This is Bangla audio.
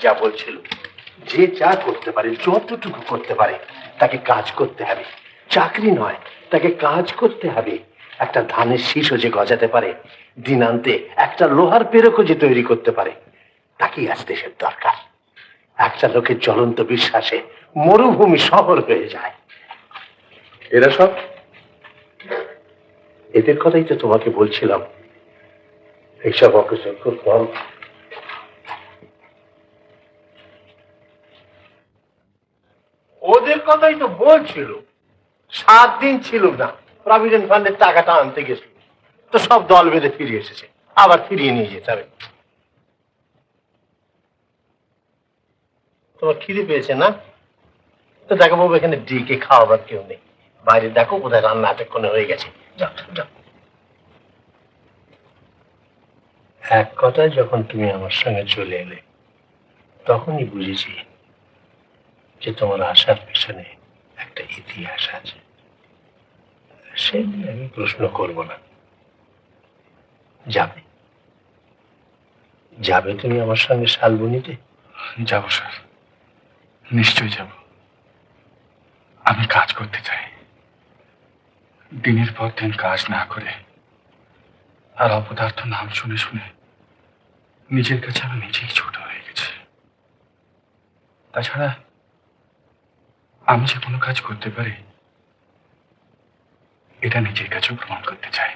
যা বলছিল। যে যা করতে পারে, যতটুকু করতে পারে, তাকে কাজ করতে হবে। চাকরি নয়, তাকে কাজ করতে হবে। একটা ধানের শীষও যে গজাতে পারে দিনান্তে একটা লোহার পেরকও যে তৈরি করতে পারে, তাকেই আজ দেশের দরকার। একটা লোকের জ্বলন্ত বিশ্বাসে মরুভূমি শহর হয়ে যায়। এরা সব? এদের কথাই তো তোমাকে বলছিলাম। এইসব অকৃতজ্ঞ ফল ওদের কথাই তো বলছিল। সাত দিন ছিল না প্রভিডেন্ট ফান্ডের টাকাটা আনতে গেছিল। তো সব দল বেঁধে ফিরে এসেছে, আবার ফিরিয়ে নিয়ে যেতে হবে। তোমার খিদে পেয়েছে না? তো দেখো বাবু, এখানে ডিকে খাওয়াবার কেউ নেই। বাইরে দেখো, কোথায় রান্না এতক্ষণে হয়ে গেছে। এক কথায় যখন তুমি আমার সঙ্গে চলে এলে, তখনই বুঝেছি যে তোমার আসার পেছনে একটা ইতিহাস আছে। সে নিয়ে আমি প্রশ্ন করব না। যাবে? যাবে তুমি আমার সঙ্গে শালবনিতে? যাব, স্যার। নিশ্চয়ই যাব। আমি কাজ করতে চাই। দিনের পর দিন কাজ না করে আর অপদার্থ নাম শুনে শুনে নিজের কাছে আমি নিজেই ছোট হয়ে গেছি। তাছাড়া আমি যে কোনো কাজ করতে পারি এটা নিজের কাছেও প্রমাণ করতে চাই।